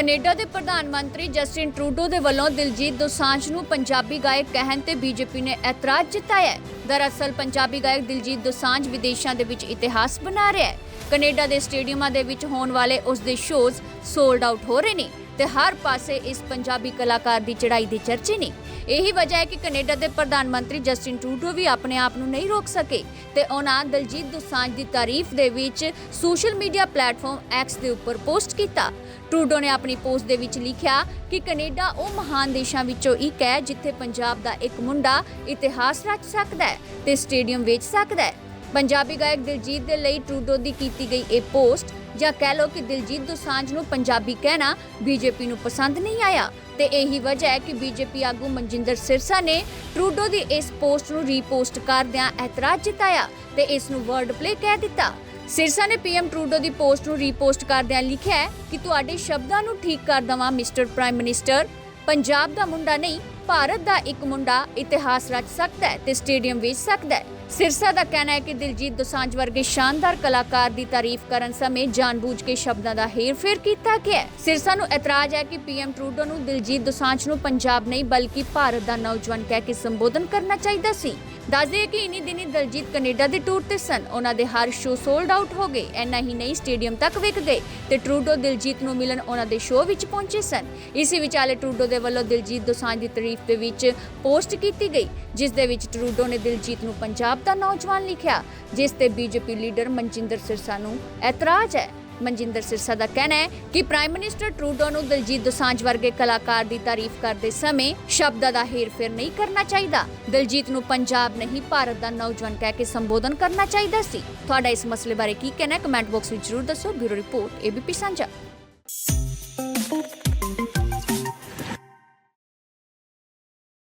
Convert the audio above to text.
Canada ਦੇ ਪ੍ਰਧਾਨ ਮੰਤਰੀ ਜਸਟਿਨ ਟਰੂਡੋ ਦੇ ਵੱਲੋਂ ਦਿਲਜੀਤ ਦੋਸਾਂਝ ਨੂੰ ਪੰਜਾਬੀ ਗਾਇਕ ਕਹਿਣ ਤੇ ਬੀਜੇਪੀ ਨੇ ਇਤਰਾਜ਼ ਜਤਾਇਆ ਦਰਅਸਲ, ਪੰਜਾਬੀ ਗਾਇਕ ਦਿਲਜੀਤ ਦੋਸਾਂਝ ਵਿਦੇਸ਼ਾਂ ਦੇ ਵਿੱਚ ਇਤਿਹਾਸ ਬਣਾ ਰਿਹਾ ਹੈ। ਕੈਨੇਡਾ ਦੇ ਸਟੇਡੀਅਮਾਂ ਦੇ ਵਿੱਚ ਹੋਣ ਵਾਲੇ ਉਸ ਦੇ ਸ਼ੋਜ਼ ਸੋਲਡ ਆਊਟ ਹੋ ਰਹੇ ਨੇ ਤੇ ਹਰ ਪਾਸੇ ਇਸ ਪੰਜਾਬੀ ਕਲਾਕਾਰ ਦੀ ਚੜ੍ਹਾਈ ਦੇ ਚਰਚੇ ਨੇ। ਇਹੀ ਵਜ੍ਹਾ ਹੈ ਕਿ ਕੈਨੇਡਾ ਦੇ ਪ੍ਰਧਾਨ ਮੰਤਰੀ ਜਸਟਿਨ ਟਰੂਡੋ ਵੀ ਆਪਣੇ ਆਪ ਨੂੰ ਨਹੀਂ ਰੋਕ ਸਕੇ ਤੇ ਉਹਨਾਂ ਦਲਜੀਤ ਦੋਸਾਂਝ ਦੀ ਤਾਰੀਫ ਦੇ ਵਿੱਚ ਸੋਸ਼ਲ ਮੀਡੀਆ ਪਲੇਟਫਾਰਮ ਐਕਸ ਦੇ ਉੱਪਰ ਪੋਸਟ ਕੀਤਾ। ਟਰੂਡੋ ਨੇ ਆਪਣੀ ਪੋਸਟ ਦੇ ਵਿੱਚ ਲਿਖਿਆ ਕਿ ਕੈਨੇਡਾ ਉਹ ਮਹਾਨ ਦੇਸ਼ਾਂ ਵਿੱਚੋਂ ਇੱਕ ਹੈ, ਜਿੱਥੇ ਪੰਜਾਬ ਦਾ ਇੱਕ ਮੁੰਡਾ ਇਤਿਹਾਸ ਰਚ ਸਕਦਾ ਹੈ ਤੇ ਸਟੇਡੀਅਮ ਵੇਚ ਸਕਦਾ ਹੈ। ਪੰਜਾਬੀ ਗਾਇਕ ਦਿਲਜੀਤ ਦੇ ਲਈ ਟਰੂਡੋ ਦੀ ਕੀਤੀ ਗਈ ਇਹ ਪੋਸਟ, ਜਾਂ ਕਹਿ ਲਓ ਕਿ ਦਿਲਜੀਤ ਦੋਸਾਂਝ ਨੂੰ ਪੰਜਾਬੀ ਕਹਿਣਾ ਬੀਜੇਪੀ ਨੂੰ ਪਸੰਦ ਨਹੀਂ ਆਇਆ। ਤੇ ਇਹੀ ਵਜ੍ਹਾ ਹੈ ਕਿ ਬੀਜੇਪੀ ਆਗੂ ਮਨਜਿੰਦਰ ਸਿਰਸਾ ਨੇ ਟਰੂਡੋ ਦੀ ਇਸ ਪੋਸਟ ਨੂੰ ਰੀਪੋਸਟ ਕਰਦਿਆਂ ਐਤਰਾਜ ਜਤਾਇਆ ਤੇ ਇਸ ਨੂੰ ਵਰਡ ਪਲੇ ਕਹਿ ਦਿੱਤਾ। ਸਿਰਸਾ ਨੇ ਪੀਐਮ ਟਰੂਡੋ ਦੀ ਪੋਸਟ ਨੂੰ ਰੀਪੋਸਟ ਕਰਦਿਆਂ ਲਿਖਿਆ ਹੈ ਕਿ ਤੁਹਾਡੇ ਸ਼ਬਦਾਂ ਨੂੰ ਠੀਕ ਕਰ ਦਵਾਂ ਮਿਸਟਰ ਪ੍ਰਾਈਮ ਮਿਨਿਸਟਰ। ਪੰਜਾਬ ਦਾ ਮੁੰਡਾ ਨਹੀਂ, ਭਾਰਤ ਦਾ ਇੱਕ ਮੁੰਡਾ ਇਤਿਹਾਸ ਰਚ ਸਕਦਾ ਹੈ ਤੇ ਸਟੇਡੀਅਮ ਵੇਚ ਸਕਦਾ ਹੈ। ਸਿਰਸਾ ਦਾ ਕਹਿਣਾ ਹੈ ਕਿ ਦਿਲਜੀਤ ਦੋਸਾਂਝ ਵਰਗੇ ਸ਼ਾਨਦਾਰ ਕਲਾਕਾਰ ਦੀ ਤਾਰੀਫ ਕਰਨ ਸਮੇਂ ਜਾਣਬੁੱਝ ਕੇ ਸ਼ਬਦਾਂ ਦਾ ਹੇਰ-ਫੇਰ ਕੀਤਾ ਗਿਆ ਸਿਰਸਾ ਨੂੰ ਇਤਰਾਜ਼ ਹੈ ਕਿ ਪੀਐਮ ਟਰੂਡੋ ਨੂੰ ਦਿਲਜੀਤ ਦੋਸਾਂਝ ਨੂੰ ਪੰਜਾਬ ਨਹੀਂ, ਬਲਕਿ ਭਾਰਤ ਦਾ ਨੌਜਵਾਨ ਕਹਿ ਕੇ ਸੰਬੋਧਨ ਕਰਨਾ ਚਾਹੀਦਾ ਸੀ। ਦੱਸਦੇ ਕਿ ਇਨੀ ਦਿਨੀ ਦਲਜੀਤ ਕੈਨੇਡਾ ਦੇ ਟੂਰ ਤੇ ਸਨ। ਉਹਨਾਂ ਦੇ ਹਰ ਸ਼ੋਅ ਸੋਲਡ ਆਊਟ ਹੋ ਗਏ। ਐਨਾ ਹੀ ਨਹੀਂ, ਸਟੇਡੀਅਮ ਤੱਕ ਵਿਕ ਗਏ ਤੇ ਟਰੂਡੋ ਦਿਲਜੀਤ ਨੂੰ ਮਿਲਣ ਉਹਨਾਂ ਦੇ ਸ਼ੋਅ ਵਿੱਚ ਪਹੁੰਚੇ ਸਨ। ਇਸੇ ਵਿਚਾਲੇ ਟਰੂਡੋ ਦੇ ਵੱਲੋਂ ਦਿਲਜੀਤ ਦੋਸਾਂਝ ਦੀ ਤਾਰੀਫ ਦੇ ਵਿੱਚ ਪੋਸਟ ਕੀਤੀ ਗਈ, ਜਿਸ ਦੇ ਵਿੱਚ ਟਰੂਡੋ ਨੇ ਦਿਲਜੀਤ ਨੂੰ ਪੰਜਾਬ ਦਾ ਨੌਜਵਾਨ ਲਿਖਿਆ, ਜਿਸ ਤੇ ਬੀਜੇਪੀ ਲੀਡਰ ਮਨਜਿੰਦਰ ਸਿਰਸਾ ਨੂੰ ਐਤਰਾਜ਼ ਹੈ। ਮਨਜਿੰਦਰ ਸਿਰਸਾ ਦਾ ਕਹਿਣਾ ਹੈ ਕਿ ਪ੍ਰਾਈਮ ਮਿਨਿਸਟਰ ਟਰੂਡੋ ਨੂੰ ਦਿਲਜੀਤ ਦੋਸਾਂਝ ਵਰਗੇ ਕਲਾਕਾਰ ਦੀ ਤਾਰੀਫ ਕਰਦੇ ਸਮੇਂ ਸ਼ਬਦਾਂ ਦਾ ਹੇਰ-ਫੇਰ ਨਹੀਂ ਕਰਨਾ ਚਾਹੀਦਾ। ਦਲਜੀਤ ਨੂੰ ਪੰਜਾਬ ਨਹੀਂ, ਭਾਰਤ ਦਾ ਨੌਜਵਾਨ ਕਹਿ ਕੇ ਸੰਬੋਧਨ ਕਰਨਾ ਚਾਹੀਦਾ ਸੀ। ਤੁਹਾਡਾ ਇਸ ਮਸਲੇ ਬਾਰੇ ਕੀ ਕਹਿਣਾ ਹੈ? ਕਮੈਂਟ ਬਾਕਸ ਵਿੱਚ ਜ਼ਰੂਰ ਦੱਸੋ। ਬਿਊਰੋ ਰਿਪੋਰਟ ਏਬੀਪੀ ਸਾਂਝਾ।